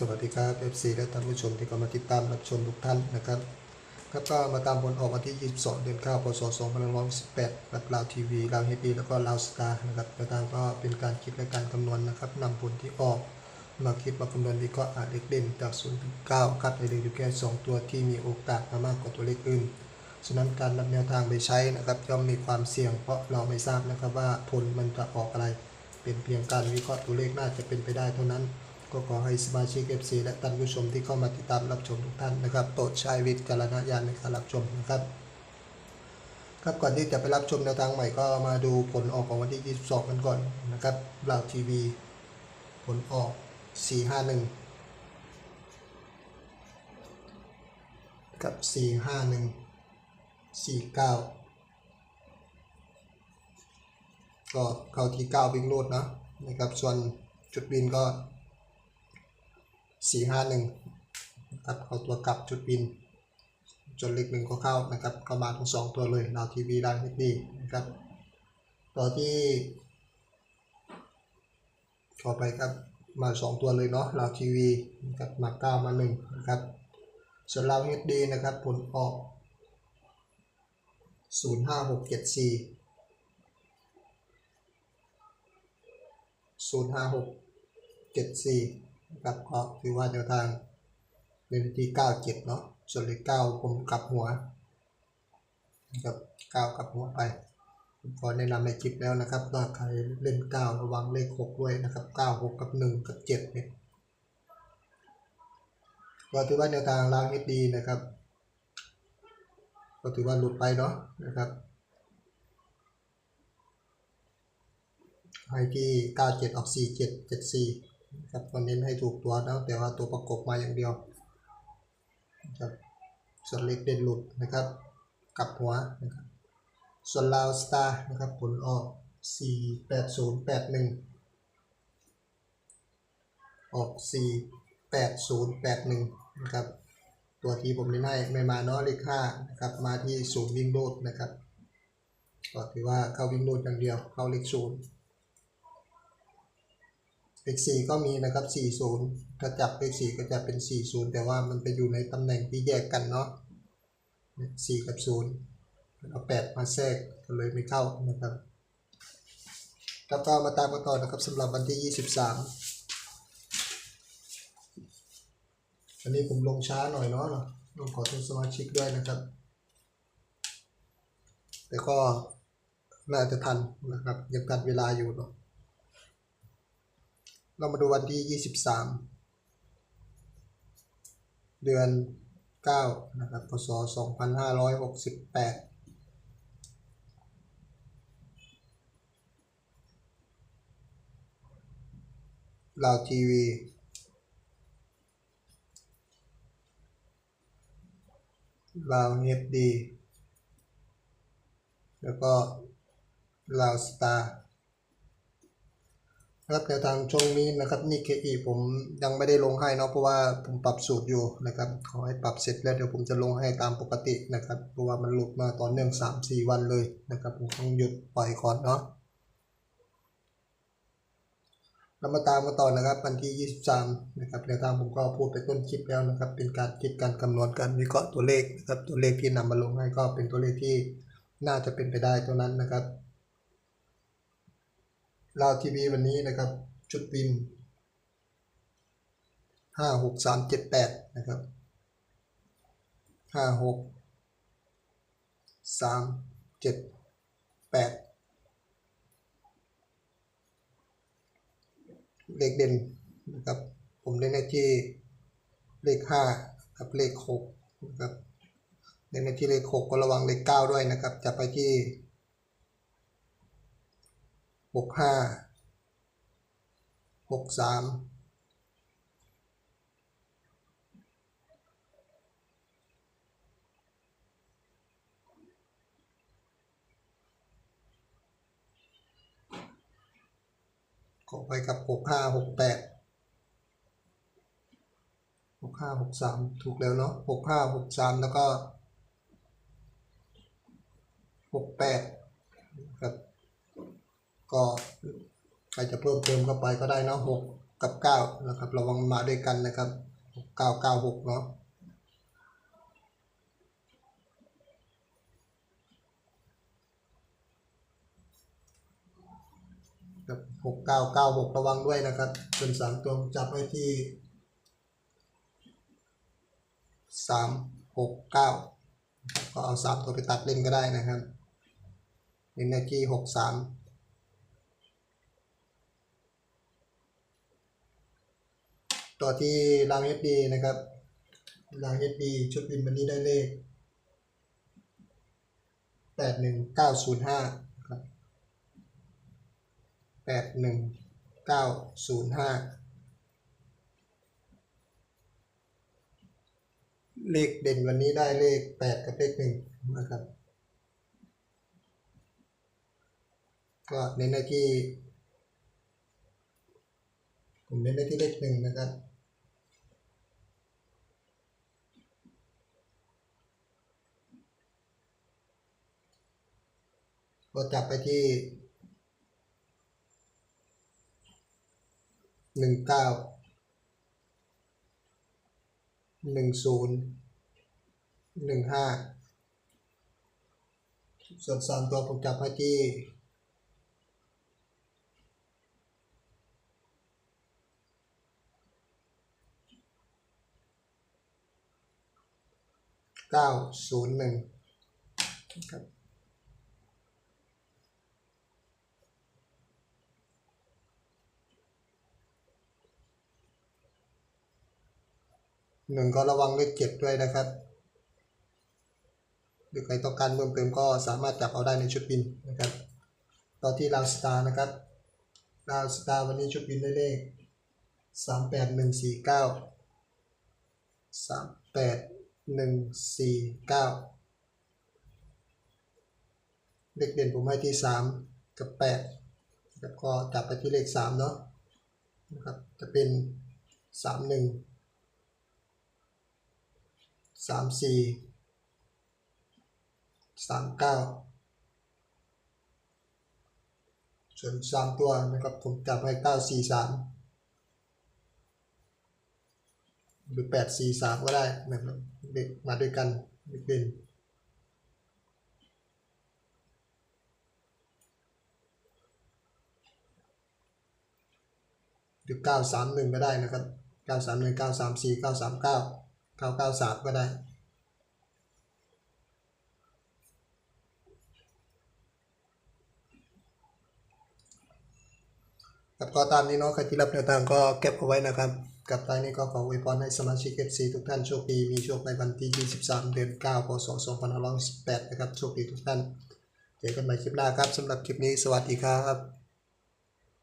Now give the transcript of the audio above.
สวัสดีครับ FC และท่านผู้ชมที่กำลังติดตามรับชมทุกท่านนะครับครับก็มาตามผลออกวันที่ 22 เดือน9พศ2518กับลาวทีวีลาวเฮดีแล้วก็ลาวสตาร์นะครับแนวทางก็เป็นการคิดและการคำนวณนะครับนำผลที่ออกมาคิดมาคำนวณวิเคราะห์อาจเล็กเด่นจาก0ถึง9คัดไปเลยอยู่แค่ 2 ตัวที่มีโอกาสมามากกว่าตัวเลขอื่นฉะนั้นการนำแนวทางไปใช้นะครับย่อมมีความเสี่ยง เพราะเราไม่ทราบนะครับว่าผลมันจะออกอะไร เป็นเพียงการวิเคราะห์ตัวเลขน่าจะเป็นไปได้เท่านั้น ก็ขอให้สมาชิก FC และท่านผู้ชมที่เข้ามาติดตามรับชมทุกท่านนะครับโปรดใช้วิจารณญาณในการรับชมนะครับ ครับก่อนที่จะไปรับชมแนวทางใหม่ก็มาดูผลออกของวันที่ 22 กันก่อนนะครับบลาวทีวีผลออก 451 กับ 451 49ก็เข้าที่9วิ่งรูดนะนะครับ ส่วนจุดบินก็ 451ครับเข้าตัวกลับจุดบิน จนเลขหนึ่งก็เข้านะครับเข้ามาทั้งสองตัวเลยดาวทีวีดาวเฮดดีนะครับต่อที่ต่อไปครับมาสองตัวเลยเนาะลาวทีวีนะครับมาเก้ามาหนึ่งนะครับส่วนลาวเฮดดีนะครับผลออกศูนย์ห้าหกเจ็ดสี่ศูนย์ห้าหกเจ็ดสี่ นะครับก็ถือว่าแนวทางเป็นที่เก้าเจ็ดเนาะส่วนเลขเก้าผมกลับหัวนะครับเก้ากลับหัวไปผมขอแนะนำในคลิปแล้วนะครับว่าใครเล่น9ระวังเลข6ด้วยนะครับ9 6กับ1กับ7เนี่ยก็ถือว่าแนวทางล้างเอดีนะครับก็ถือว่าหลุดไปเนาะนะครับให้ที่ 97 ออก 47 74 ครับก็เน้นให้ถูกตัวนะแต่ว่าตัวประกบมาอย่างเดียวนะครับส่วนเลขเด่นหลุดนะครับกลับหัวนะครับส่วนลาวสตาร์นะครับผลออก 48081 ออก 48081 นะครับ ตัวที่ผมเล่นให้ไม่มาเนาะเลข5นะครับมาที่ศูนย์วิ่งโลดนะครับก็ถือว่าเข้าวิ่งโลดอย่างเดียวเข้าเลขศูนย์ เลข4ก็มีนะครับ40ถ้าจับเลข4ก็จะเป็น40แต่ว่ามันไปอยู่ในตำแหน่งที่แยกกันเนาะ4กับ0เอาแปดมาแทรกก็เลยไม่เข้านะครับครับก็มาตามกันต่อนะครับสำหรับวันที่ 23 อันนี้ผมลงช้าหน่อยเนาะต้องขอโทษสมาชิกด้วยนะครับ แต่ก็น่าจะทันนะครับยังทันเวลาอยู่เนาะ เรามาดูวันที่ 23 เดือน 9 นะครับ พศ 2568ลาวทีวี ลาวเฮดดี แล้วก็ลาวสตาร์ นะครับแนวทางช่วงนี้นะครับนี่เคอีผมยังไม่ได้ลงให้เนาะเพราะว่าผมปรับสูตรอยู่นะครับขอให้ปรับเสร็จแล้วเดี๋ยวผมจะลงให้ตามปกตินะครับเพราะว่ามันหลุดมาต่อเนื่อง 3-4 วันเลยนะครับผมต้องหยุดปล่อยก่อนเนาะเรามาตามกันต่อนะครับวันที่ 23 นะครับแนวทางผมก็พูดไปต้นคลิปแล้วนะครับ เป็นการคิดการคำนวณการวิเคราะห์ตัวเลขนะครับตัวเลขที่นำมาลงให้ก็เป็นตัวเลขที่น่าจะเป็นไปได้ตัวนั้นนะครับ ลาวทีวีวันนี้นะครับ ชุดวิน5 6 3 7 8นะครับ5 6 3 7 8เลขเด่นนะครับ ผมเล่นในที่เลขห้ากับเลขหกนะครับเล่นในที่เลขหกก็ระวังเลขเก้าด้วยนะครับ จะไปที่ หกห้าหกสามขอไปกับหกห้าหกแปดหกห้าหกสามถูกแล้วเนาะหกห้าหกสามแล้วก็หกแปด ก็ใครจะเพิ่มเติมเข้าไปก็ได้เนาะหกกับเก้านะครับ ระวังมาด้วยกันนะครับเก้าเก้าหกเนาะกับหกเก้าเก้าหกระวังด้วยนะครับส่วนสามตัวจับไว้ที่สามหกเก้าก็เอาสามตัวไปตัดเล่นก็ได้นะครับเน้นในที่หกสาม ต่อที่ราง SD นะครับราง SD ชุดบินวันนี้ได้เลขแปดหนึ่งเก้าศูนย์ห้าครับแปดหนึ่งเก้าศูนย์ห้าเลขเด่นวันนี้ได้เลขแปดกับเลขหนึ่งนะครับ ก็เน้นในที่ผมเน้นในที่เลขหนึ่งนะครับ ก็จับไปที่หนึ่งเก้าหนึ่งศูนย์หนึ่งห้าส่วนสามตัวผมจับไปที่เก้าศูนย์หนึ่งครับ หนึ่งก็ระวังเลขเจ็ดด้วยนะครับหรือใครต้องการเพิ่มเติมก็สามารถจับเอาได้ในชุดบินนะครับ ต่อที่ลาวสตาร์นะครับลาวสตาร์วันนี้ชุดบินได้เลขสามแปดหนึ่งสี่เก้าสามแปดหนึ่งสี่เก้าเลขเด่นผมให้ที่สามกับแปดแล้วก็จับไปที่เลขสามเนาะนะครับจะเป็นสามหนึ่ง สามสี่สามเก้าส่วนสามตัวนะครับผมจับให้เก้าสี่สามหรือแปดสี่สามก็ได้นะครับเด็กมาด้วยกันเด็กเป็นหรือเก้าสามหนึ่งก็ได้นะครับเก้าสามหนึ่งเก้าสามสี่เก้าสามเก้า เก้าเก้าสามก็ได้ครับก็ตามนี้เนาะใครที่รับแนวทางก็เก็บเอาไว้นะครับ กับท้ายนี้ก็ขออวยพรให้สมาชิก FC ทุกท่านโชคดี มีโชคในวันที่ 23 เดือน 9 พศ 2518 นะครับ โชคดีทุกท่าน เจอกันใหม่คลิปหน้าครับสำหรับคลิปนี้สวัสดีครับ